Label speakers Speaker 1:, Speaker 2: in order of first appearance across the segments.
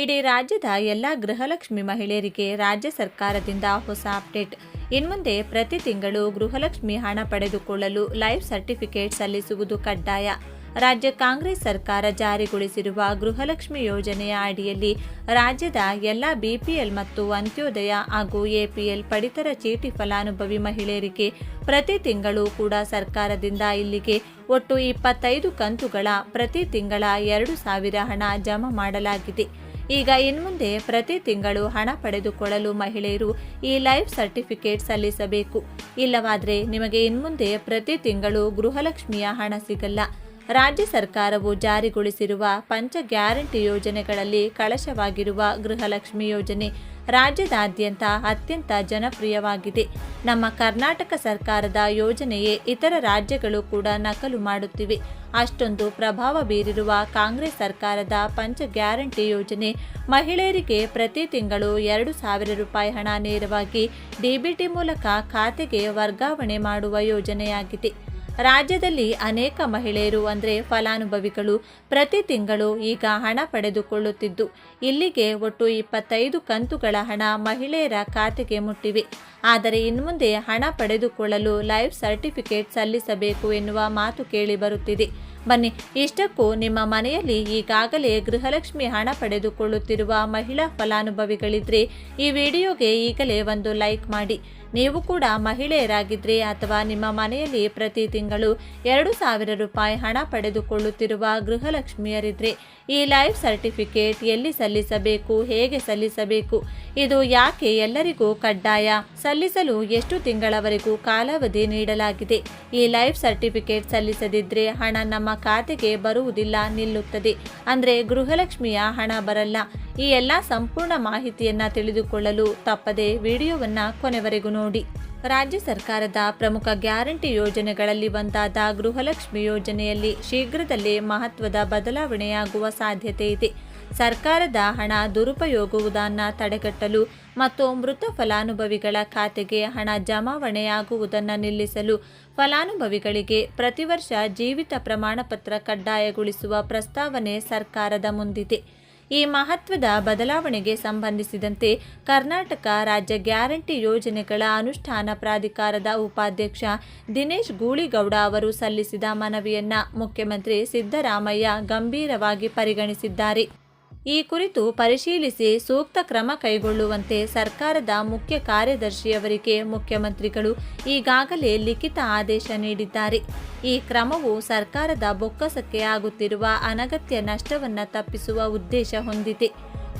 Speaker 1: ಇಡೀ ರಾಜ್ಯದ ಎಲ್ಲ ಗೃಹಲಕ್ಷ್ಮಿ ಮಹಿಳೆಯರಿಗೆ ರಾಜ್ಯ ಸರ್ಕಾರದಿಂದ ಹೊಸ ಅಪ್ಡೇಟ್. ಇನ್ಮುಂದೆ ಪ್ರತಿ ತಿಂಗಳು ಗೃಹಲಕ್ಷ್ಮಿ ಹಣ ಪಡೆದುಕೊಳ್ಳಲು ಲೈಫ್ ಸರ್ಟಿಫಿಕೇಟ್ ಸಲ್ಲಿಸುವುದು ಕಡ್ಡಾಯ. ರಾಜ್ಯ ಕಾಂಗ್ರೆಸ್ ಸರ್ಕಾರ ಜಾರಿಗೊಳಿಸಿರುವ ಗೃಹಲಕ್ಷ್ಮಿ ಯೋಜನೆಯ ಅಡಿಯಲ್ಲಿ ರಾಜ್ಯದ ಎಲ್ಲ ಬಿಪಿಎಲ್ ಮತ್ತು ಅಂತ್ಯೋದಯ ಹಾಗೂ ಎಪಿಎಲ್ ಪಡಿತರ ಚೀಟಿ ಫಲಾನುಭವಿ ಮಹಿಳೆಯರಿಗೆ ಪ್ರತಿ ತಿಂಗಳು ಕೂಡ ಸರ್ಕಾರದಿಂದ ಇಲ್ಲಿಗೆ ಒಟ್ಟು ಇಪ್ಪತ್ತೈದು ಕಂತುಗಳ ಪ್ರತಿ ತಿಂಗಳ ಎರಡು ಸಾವಿರ ಹಣ ಜಮಾ ಮಾಡಲಾಗಿದೆ. ಈಗ ಇನ್ಮುಂದೆ ಪ್ರತಿ ತಿಂಗಳು ಹಣ ಪಡೆದುಕೊಳ್ಳಲು ಮಹಿಳೆಯರು ಈ ಲೈಫ್ ಸರ್ಟಿಫಿಕೇಟ್ ಸಲ್ಲಿಸಬೇಕು. ಇಲ್ಲವಾದರೆ ನಿಮಗೆ ಇನ್ಮುಂದೆ ಪ್ರತಿ ತಿಂಗಳು ಗೃಹಲಕ್ಷ್ಮಿಯ ಹಣ ಸಿಗಲ್ಲ. ರಾಜ್ಯ ಸರ್ಕಾರವು ಜಾರಿಗೊಳಿಸಿರುವ ಪಂಚ ಗ್ಯಾರಂಟಿ ಯೋಜನೆಗಳಲ್ಲಿ ಕಳಶವಾಗಿರುವ ಗೃಹಲಕ್ಷ್ಮಿ ಯೋಜನೆ ರಾಜ್ಯದಾದ್ಯಂತ ಅತ್ಯಂತ ಜನಪ್ರಿಯವಾಗಿದೆ. ನಮ್ಮ ಕರ್ನಾಟಕ ಸರ್ಕಾರದ ಯೋಜನೆಯೇ ಇತರ ರಾಜ್ಯಗಳು ಕೂಡ ನಕಲು ಮಾಡುತ್ತಿವೆ. ಅಷ್ಟೊಂದು ಪ್ರಭಾವ ಬೀರಿರುವ ಕಾಂಗ್ರೆಸ್ ಸರ್ಕಾರದ ಪಂಚ ಗ್ಯಾರಂಟಿ ಯೋಜನೆ ಮಹಿಳೆಯರಿಗೆ ಪ್ರತಿ ತಿಂಗಳು ಎರಡು ಸಾವಿರ ರೂಪಾಯಿ ಹಣ ನೇರವಾಗಿ ಡಿಬಿಟಿ ಮೂಲಕ ಖಾತೆಗೆ ವರ್ಗಾವಣೆ ಮಾಡುವ ಯೋಜನೆಯಾಗಿದೆ. ರಾಜ್ಯದಲ್ಲಿ ಅನೇಕ ಮಹಿಳೆಯರು ಅಂದರೆ ಫಲಾನುಭವಿಗಳು ಪ್ರತಿ ತಿಂಗಳು ಈಗ ಹಣ ಪಡೆದುಕೊಳ್ಳುತ್ತಿದ್ದು, ಇಲ್ಲಿಗೆ ಒಟ್ಟು ಇಪ್ಪತ್ತೈದು ಕಂತುಗಳ ಹಣ ಮಹಿಳೆಯರ ಖಾತೆಗೆ ಮುಟ್ಟಿವೆ. ಆದರೆ ಇನ್ಮುಂದೆ ಹಣ ಪಡೆದುಕೊಳ್ಳಲು ಲೈಫ್ ಸರ್ಟಿಫಿಕೇಟ್ ಸಲ್ಲಿಸಬೇಕು ಎನ್ನುವ ಮಾತು ಕೇಳಿ ಬರುತ್ತಿದೆ. ಬನ್ನಿ, ಇಷ್ಟಕ್ಕೂ ನಿಮ್ಮ ಮನೆಯಲ್ಲಿ ಈಗಾಗಲೇ ಗೃಹಲಕ್ಷ್ಮಿ ಹಣ ಪಡೆದುಕೊಳ್ಳುತ್ತಿರುವ ಮಹಿಳಾ ಫಲಾನುಭವಿಗಳಿದ್ರೆ ಈ ವಿಡಿಯೋಗೆ ಈಗಲೇ ಒಂದು ಲೈಕ್ ಮಾಡಿ. ನೀವು ಕೂಡ ಮಹಿಳೆಯರಾಗಿದ್ರೆ ಅಥವಾ ನಿಮ್ಮ ಮನೆಯಲ್ಲಿ ಪ್ರತಿ ತಿಂಗಳು ಎರಡು ಸಾವಿರ ರೂಪಾಯಿ ಹಣ ಪಡೆದುಕೊಳ್ಳುತ್ತಿರುವ ಗೃಹಲಕ್ಷ್ಮಿಯರಿದ್ರೆ ಈ ಲೈಫ್ ಸರ್ಟಿಫಿಕೇಟ್ ಎಲ್ಲಿ ಸಲ್ಲಿಸಬೇಕು, ಹೇಗೆ ಸಲ್ಲಿಸಬೇಕು, ಇದು ಯಾಕೆ ಎಲ್ಲರಿಗೂ ಕಡ್ಡಾಯ? ಸಲ್ಲಿಸಲು ಎಷ್ಟು ತಿಂಗಳವರೆಗೂ ಕಾಲಾವಧಿ ನೀಡಲಾಗಿದೆ? ಈ ಲೈಫ್ ಸರ್ಟಿಫಿಕೇಟ್ ಸಲ್ಲಿಸದಿದ್ರೆ ಹಣ ನಮ್ಮ ಖಾತೆಗೆ ಬರುವುದಿಲ್ಲ, ನಿಲ್ಲುತ್ತದೆ. ಅಂದರೆ ಗೃಹಲಕ್ಷ್ಮಿಯ ಹಣ ಬರಲ್ಲ. ಈ ಎಲ್ಲ ಸಂಪೂರ್ಣ ಮಾಹಿತಿಯನ್ನ ತಿಳಿದುಕೊಳ್ಳಲು ತಪ್ಪದೆ ವಿಡಿಯೋವನ್ನ ಕೊನೆವರೆಗೂ ನೋಡಿ. ರಾಜ್ಯ ಸರ್ಕಾರದ ಪ್ರಮುಖ ಗ್ಯಾರಂಟಿ ಯೋಜನೆಗಳಲ್ಲಿ ಒಂದಾದ ಗೃಹಲಕ್ಷ್ಮಿ ಯೋಜನೆಯಲ್ಲಿ ಶೀಘ್ರದಲ್ಲೇ ಮಹತ್ವದ ಬದಲಾವಣೆಯಾಗುವ ಸಾಧ್ಯತೆ ಇದೆ. ಸರ್ಕಾರದ ಹಣ ದುರುಪಯೋಗವುದನ್ನು ತಡೆಗಟ್ಟಲು ಮತ್ತು ಮೃತ ಫಲಾನುಭವಿಗಳ ಖಾತೆಗೆ ಹಣ ಜಮಾವಣೆಯಾಗುವುದನ್ನು ನಿಲ್ಲಿಸಲು ಫಲಾನುಭವಿಗಳಿಗೆ ಪ್ರತಿ ವರ್ಷ ಜೀವಿತ ಪ್ರಮಾಣಪತ್ರ ಕಡ್ಡಾಯಗೊಳಿಸುವ ಪ್ರಸ್ತಾವನೆ ಸರ್ಕಾರದ ಮುಂದಿದೆ. ಈ ಮಹತ್ವದ ಬದಲಾವಣೆಗೆ ಸಂಬಂಧಿಸಿದಂತೆ ಕರ್ನಾಟಕ ರಾಜ್ಯ ಗ್ಯಾರಂಟಿ ಯೋಜನೆಗಳ ಅನುಷ್ಠಾನ ಪ್ರಾಧಿಕಾರದ ಉಪಾಧ್ಯಕ್ಷ ದಿನೇಶ್ ಗೂಳಿಗೌಡ ಅವರು ಸಲ್ಲಿಸಿದ ಮನವಿಯನ್ನ ಮುಖ್ಯಮಂತ್ರಿ ಸಿದ್ದರಾಮಯ್ಯ ಗಂಭೀರವಾಗಿ ಪರಿಗಣಿಸಿದ್ದಾರೆ. ಈ ಕುರಿತು ಪರಿಶೀಲಿಸಿ ಸೂಕ್ತ ಕ್ರಮ ಕೈಗೊಳ್ಳುವಂತೆ ಸರ್ಕಾರದ ಮುಖ್ಯ ಕಾರ್ಯದರ್ಶಿಯವರಿಗೆ ಮುಖ್ಯಮಂತ್ರಿಗಳು ಈಗಾಗಲೇ ಲಿಖಿತ ಆದೇಶ ನೀಡಿದ್ದಾರೆ. ಈ ಕ್ರಮವು ಸರ್ಕಾರದ ಬೊಕ್ಕಸಕ್ಕೆ ಆಗುತ್ತಿರುವ ಅನಗತ್ಯ ನಷ್ಟವನ್ನು ತಪ್ಪಿಸುವ ಉದ್ದೇಶ ಹೊಂದಿದೆ.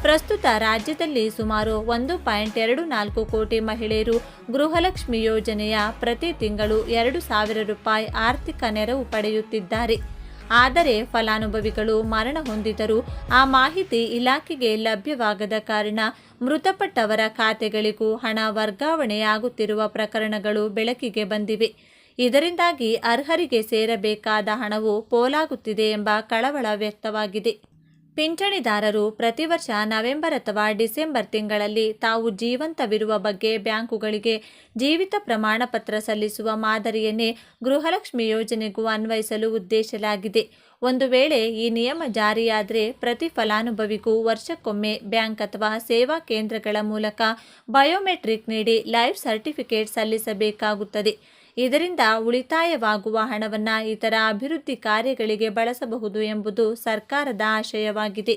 Speaker 1: ಪ್ರಸ್ತುತ ರಾಜ್ಯದಲ್ಲಿ ಸುಮಾರು ಒಂದು ಪಾಯಿಂಟ್ ಎರಡು ನಾಲ್ಕು ಕೋಟಿ ಮಹಿಳೆಯರು ಗೃಹಲಕ್ಷ್ಮಿ ಯೋಜನೆಯ ಪ್ರತಿ ತಿಂಗಳು ಎರಡು ಸಾವಿರ ರೂಪಾಯಿ ಆರ್ಥಿಕ ನೆರವು ಪಡೆಯುತ್ತಿದ್ದಾರೆ. ಆದರೆ ಫಲಾನುಭವಿಗಳು ಮರಣ ಹೊಂದಿದರೂ ಆ ಮಾಹಿತಿ ಇಲಾಖೆಗೆ ಲಭ್ಯವಾಗದ ಕಾರಣ ಮೃತಪಟ್ಟವರ ಖಾತೆಗಳಿಗೂ ಹಣ ವರ್ಗಾವಣೆಯಾಗುತ್ತಿರುವ ಪ್ರಕರಣಗಳು ಬೆಳಕಿಗೆ ಬಂದಿವೆ. ಇದರಿಂದಾಗಿ ಅರ್ಹರಿಗೆ ಸೇರಬೇಕಾದ ಹಣವು ಪೋಲಾಗುತ್ತಿದೆ ಎಂಬ ಕಳವಳ ವ್ಯಕ್ತವಾಗಿದೆ. ಪಿಂಚಣಿದಾರರು ಪ್ರತಿ ವರ್ಷ ನವೆಂಬರ್ ಅಥವಾ ಡಿಸೆಂಬರ್ ತಿಂಗಳಲ್ಲಿ ತಾವು ಜೀವಂತವಿರುವ ಬಗ್ಗೆ ಬ್ಯಾಂಕುಗಳಿಗೆ ಜೀವಿತ ಪ್ರಮಾಣ ಪತ್ರ ಸಲ್ಲಿಸುವ ಮಾದರಿಯನ್ನೇ ಗೃಹಲಕ್ಷ್ಮಿ ಯೋಜನೆಗೂ ಅನ್ವಯಿಸಲು ಉದ್ದೇಶಲಾಗಿದೆ ಒಂದು ವೇಳೆ ಈ ನಿಯಮ ಜಾರಿಯಾದರೆ ಪ್ರತಿ ಫಲಾನುಭವಿಗೂ ವರ್ಷಕ್ಕೊಮ್ಮೆ ಬ್ಯಾಂಕ್ ಅಥವಾ ಸೇವಾ ಕೇಂದ್ರಗಳ ಮೂಲಕ ಬಯೋಮೆಟ್ರಿಕ್ ನೀಡಿ ಲೈಫ್ ಸರ್ಟಿಫಿಕೇಟ್ ಸಲ್ಲಿಸಬೇಕಾಗುತ್ತದೆ. ಇದರಿಂದ ಉಳಿತಾಯವಾಗುವ ಹಣವನ್ನು ಇತರ ಅಭಿವೃದ್ಧಿ ಕಾರ್ಯಗಳಿಗೆ ಬಳಸಬಹುದು ಎಂಬುದು ಸರ್ಕಾರದ ಆಶಯವಾಗಿದೆ.